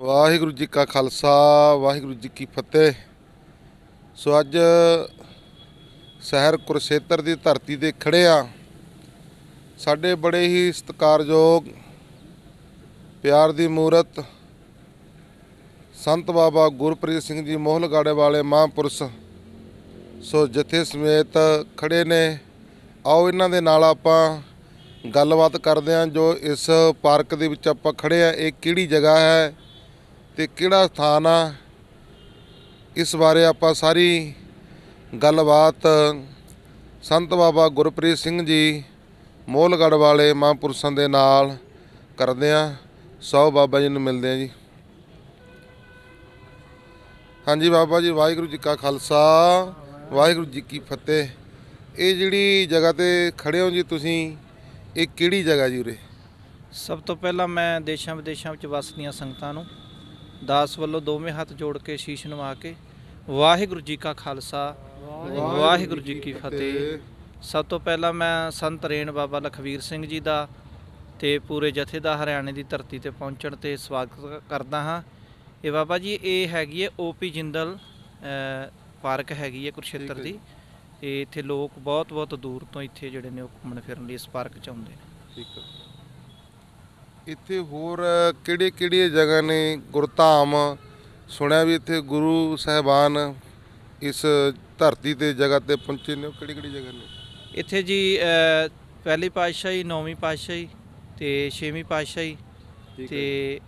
ਵਾਹਿਗੁਰੂ ਜੀ ਕਾ ਖਾਲਸਾ, ਵਾਹਿਗੁਰੂ ਜੀ ਕੀ ਫਤਿਹ। ਸੋ ਅੱਜ ਸ਼ਹਿਰ ਕੁਰਸ਼ੇਤਰ ਦੀ ਧਰਤੀ ਤੇ ਖੜੇ ਆ। ਸਾਡੇ ਬੜੇ ਹੀ ਸਤਿਕਾਰਯੋਗ, ਪਿਆਰ ਦੀ ਮੂਰਤ ਸੰਤ ਬਾਬਾ ਗੁਰਪ੍ਰੀਤ ਸਿੰਘ ਜੀ ਮੋਹਲਗਾੜੇ ਵਾਲੇ ਮਹਾਂਪੁਰਸ਼। ਸੋ ਜਥੇ ਸਮੇਤ ਖੜੇ ਨੇ। ਆਓ ਇਹਨਾਂ ਦੇ ਨਾਲ ਆਪਾਂ ਗੱਲਬਾਤ ਕਰਦੇ ਹਾਂ ਜੋ ਇਸ ਪਾਰਕ ਦੇ ਵਿੱਚ ਆਪਾਂ ਖੜੇ ਆ। ਇਹ ਕਿਹੜੀ ਜਗ੍ਹਾ ਹੈ? ਤੇ ਕਿਹੜਾ ਸਥਾਨ ਆ? ਇਸ ਬਾਰੇ ਆਪਾਂ ਸਾਰੀ ਗੱਲਬਾਤ ਸੰਤ ਬਾਬਾ ਗੁਰਪ੍ਰੀਤ ਸਿੰਘ ਜੀ ਮੋਹਲਗੜ੍ਹ ਵਾਲੇ ਮਹਾਂਪੁਰਸ਼ਾਂ ਦੇ ਨਾਲ ਕਰਦੇ ਆ ਸੌ ਬਾਬਾ ਜੀ ਨੂੰ ਮਿਲਦੇ ਆ ਜੀ। ਹਾਂਜੀ ਬਾਬਾ ਜੀ, ਵਾਹਿਗੁਰੂ ਜੀ ਕਾ ਖਾਲਸਾ, ਵਾਹਿਗੁਰੂ ਜੀ ਕੀ ਫਤਿਹ। ਇਹ ਜਿਹੜੀ ਜਗ੍ਹਾ ਤੇ ਖੜੇ ਹੋ ਜੀ ਤੁਸੀਂ, ਇਹ ਕਿਹੜੀ ਜਗ੍ਹਾ ਜੀ ਉਰੇ? ਸਭ ਤੋਂ ਪਹਿਲਾਂ ਮੈਂ ਦੇਸ਼ਾਂ ਵਿਦੇਸ਼ਾਂ ਵਿੱਚ ਵਸਦੀਆਂ ਸੰਗਤਾਂ ਨੂੰ ਦਾਸ ਵੱਲੋਂ ਦੋਵੇਂ ਹੱਥ ਜੋੜ ਕੇ ਸ਼ੀਸ਼ ਨਵਾ ਕੇ ਵਾਹਿਗੁਰੂ ਜੀ ਕਾ ਖਾਲਸਾ ਵਾਹਿਗੁਰੂ ਜੀ ਕੀ ਫਤਿਹ। ਸਭ ਤੋਂ ਪਹਿਲਾਂ ਮੈਂ ਸੰਤ ਰੇਣ ਬਾਬਾ ਲਖਵੀਰ ਸਿੰਘ ਜੀ ਦਾ ਤੇ ਪੂਰੇ ਜਥੇ ਦਾ ਹਰਿਆਣੇ ਦੀ ਧਰਤੀ ਤੇ ਪਹੁੰਚਣ ਤੇ ਸਵਾਗਤ ਕਰਦਾ ਹਾਂ। ਇਹ ਬਾਬਾ ਜੀ ਇਹ ਹੈਗੀ ਹੈ ਓਪੀ ਜਿੰਦਲ ਪਾਰਕ ਹੈਗੀ ਹੈ ਕੁਰਸ਼ੇਤਰ ਦੀ। ਤੇ ਇੱਥੇ ਲੋਕ ਬਹੁਤ ਬਹੁਤ ਦੂਰ ਤੋਂ ਇੱਥੇ ਜਿਹੜੇ ਨੇ ਉਹ ਘੁੰਮਣ ਫਿਰਨ ਲਈ ਇਸ ਪਾਰਕ ਚ ਆਉਂਦੇ ਨੇ। ਠੀਕ ਹੈ। ਇੱਥੇ ਹੋਰ ਕਿਹੜੇ ਕਿਹੜੀਆਂ ਜਗ੍ਹਾ ਨੇ? ਗੁਰਧਾਮ ਸੁਣਿਆ ਵੀ ਇੱਥੇ ਗੁਰੂ ਸਾਹਿਬਾਨ ਇਸ ਧਰਤੀ ਤੇ ਜਗ੍ਹਾ ਤੇ ਪਹੁੰਚੇ ਨੇ। ਕਿਹੜੀ ਕਿਹੜੀ ਜਗ੍ਹਾ ਨੇ? ਇੱਥੇ ਜੀ ਪਹਿਲੀ ਪਾਤਸ਼ਾਹੀ ਨੌਵੀਂ ਪਾਤਸ਼ਾਹੀ ਤੇ ਛੇਵੀਂ ਪਾਤਸ਼ਾਹੀ ਤੇ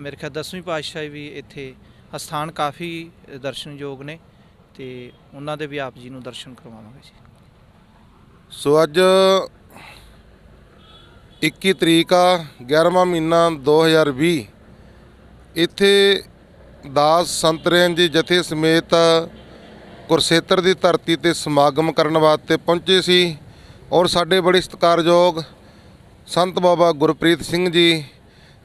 ਮੇਰੇ ਖਿਆਲ ਦਸਵੀਂ ਪਾਤਸ਼ਾਹੀ ਵੀ ਇੱਥੇ ਅਸਥਾਨ ਕਾਫੀ ਦਰਸ਼ਨਯੋਗ ਨੇ ਤੇ ਉਹਨਾਂ ਦੇ ਵੀ ਆਪ ਜੀ ਨੂੰ ਦਰਸ਼ਨ ਕਰਵਾਵਾਂਗੇ ਜੀ। ਸੋ ਅੱਜ 21 ਤਰੀਕ ਆ 11ਵਾਂ ਮਹੀਨਾ 2020 ਇੱਥੇ ਦਾਸ ਸੰਤਰੇਨ ਜੀ ਜਥੇ ਸਮੇਤ ਕੁਰਸੇਤਰ ਦੀ ਧਰਤੀ ਤੇ ਸਮਾਗਮ ਕਰਨ ਵਾਸਤੇ ਪਹੁੰਚੇ ਸੀ ਔਰ ਸਾਡੇ ਬੜੇ ਸਤਿਕਾਰਯੋਗ ਸੰਤ ਬਾਬਾ ਗੁਰਪ੍ਰੀਤ ਸਿੰਘ ਜੀ,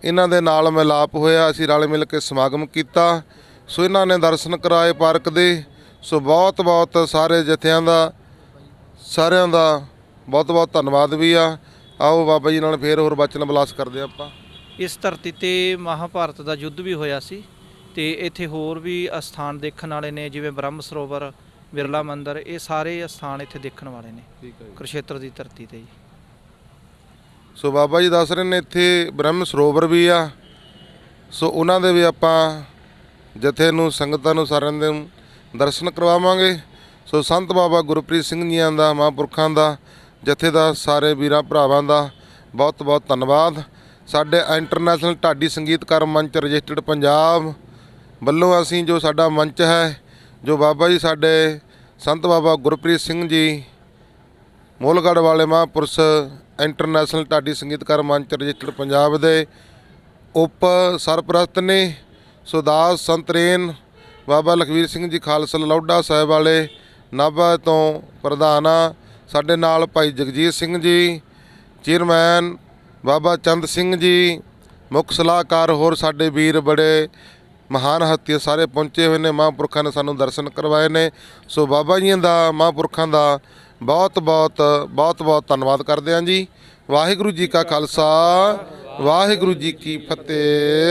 ਇਹਨਾਂ ਦੇ ਨਾਲ ਮਿਲਾਪ ਹੋਇਆ, ਅਸੀਂ ਰਲ ਮਿਲ ਕੇ ਸਮਾਗਮ ਕੀਤਾ। ਸੋ ਇਹਨਾਂ ਨੇ ਦਰਸ਼ਨ ਕਰਾਏ ਪਾਰਕ ਦੇ। ਸੋ ਬਹੁਤ ਬਹੁਤ ਸਾਰੇ ਜਥਿਆਂ ਦਾ, ਸਾਰਿਆਂ ਦਾ ਬਹੁਤ ਬਹੁਤ ਧੰਨਵਾਦ ਵੀ ਆ। ਆਓ ਬਾਬਾ ਜੀ ਨਾਲ ਫੇਰ ਹੋਰ ਬਚਨ ਬਲਾਸ ਕਰਦੇ ਆਪਾਂ। ਇਸ ਧਰਤੀ ਤੇ ਮਹਾਭਾਰਤ ਦਾ ਯੁੱਧ ਵੀ ਹੋਇਆ ਸੀ ਤੇ ਇੱਥੇ ਹੋਰ ਵੀ ਅਸਥਾਨ ਦੇਖਣ ਵਾਲੇ ਨੇ ਜਿਵੇਂ ਬ੍ਰਹਮ ਸਰੋਵਰ ਬਿਰਲਾ ਮੰਦਿਰ ਇਹ ਸਾਰੇ ਅਸਥਾਨ ਇੱਥੇ ਦੇਖਣ ਵਾਲੇ ਨੇ। ਠੀਕ ਹੈ ਕੁਰਸ਼ੇਤਰ ਦੀ ਧਰਤੀ ਤੇ ਜੀ। ਸੋ ਬਾਬਾ ਜੀ ਦੱਸ ਰਹੇ ਨੇ ਇੱਥੇ ਬ੍ਰਹਮ ਸਰੋਵਰ ਵੀ ਆ। ਸੋ ਉਹਨਾਂ ਦੇ ਵੀ ਆਪਾਂ ਜਥੇ ਨੂੰ ਸੰਗਤਾਂ ਨੂੰ ਸਾਰਿਆਂ ਦੇ ਦਰਸ਼ਨ ਕਰਵਾਵਾਂਗੇ। ਸੋ ਸੰਤ ਬਾਬਾ ਗੁਰਪ੍ਰੀਤ ਸਿੰਘ ਜੀਆਂ ਦਾ ਮਹਾਂਪੁਰਖਾਂ ਦਾ ਜਥੇਦਾਰ ਸਾਰੇ ਵੀਰਾਂ, ਭਰਾਵਾਂ ਦਾ ਬਹੁਤ ਬਹੁਤ ਧੰਨਵਾਦ। ਸਾਡੇ ਇੰਟਰਨੈਸ਼ਨਲ ਢਾਡੀ ਸੰਗੀਤਕਾਰ ਮੰਚ ਰਜਿਸਟਰਡ ਪੰਜਾਬ ਵੱਲੋਂ ਅਸੀਂ ਜੋ ਸਾਡਾ ਮੰਚ ਹੈ, ਜੋ ਬਾਬਾ ਜੀ ਸਾਡੇ ਸੰਤ ਬਾਬਾ ਗੁਰਪ੍ਰੀਤ ਸਿੰਘ ਜੀ ਮੋਲਗੜ ਵਾਲੇ ਮਹਾਂਪੁਰਸ਼ ਇੰਟਰਨੈਸ਼ਨਲ ਢਾਡੀ ਸੰਗੀਤਕਾਰ ਮੰਚ ਰਜਿਸਟਰਡ ਪੰਜਾਬ ਦੇ ਉਪ ਸਰਪ੍ਰਸਤ ਨੇ ਸੁਦਾਸ ਸੰਤਰੇਨ, ਬਾਬਾ ਲਖਵੀਰ ਸਿੰਘ ਜੀ ਖਾਲਸਾ ਲੌਡਾ ਸਾਹਿਬ ਵਾਲੇ ਨਾਭਾ ਤੋਂ ਪ੍ਰਧਾਨ ਆ। ਸਾਡੇ ਨਾਲ ਭਾਈ ਜਗਜੀਤ ਸਿੰਘ ਜੀ, ਚੇਅਰਮੈਨ ਬਾਬਾ ਚੰਦ ਸਿੰਘ ਜੀ, ਮੁੱਖ ਸਲਾਹਕਾਰ ਹੋਰ ਸਾਡੇ ਵੀਰ ਬੜੇ ਮਹਾਨ ਹਸਤੀਆਂ ਸਾਰੇ ਪਹੁੰਚੇ ਹੋਏ ਨੇ, ਮਹਾਂਪੁਰਖਾਂ ਨੇ ਸਾਨੂੰ ਦਰਸ਼ਨ ਕਰਵਾਏ ਨੇ। ਸੋ ਬਾਬਾ ਜੀਆਂ ਦਾ, ਮਹਾਂਪੁਰਖਾਂ ਦਾ ਬਹੁਤ ਬਹੁਤ ਬਹੁਤ ਬਹੁਤ ਧੰਨਵਾਦ ਕਰਦੇ ਹਾਂ ਜੀ। ਵਾਹਿਗੁਰੂ ਜੀ ਕਾ ਖਾਲਸਾ, ਵਾਹਿਗੁਰੂ ਜੀ ਕੀ ਫਤਿਹ।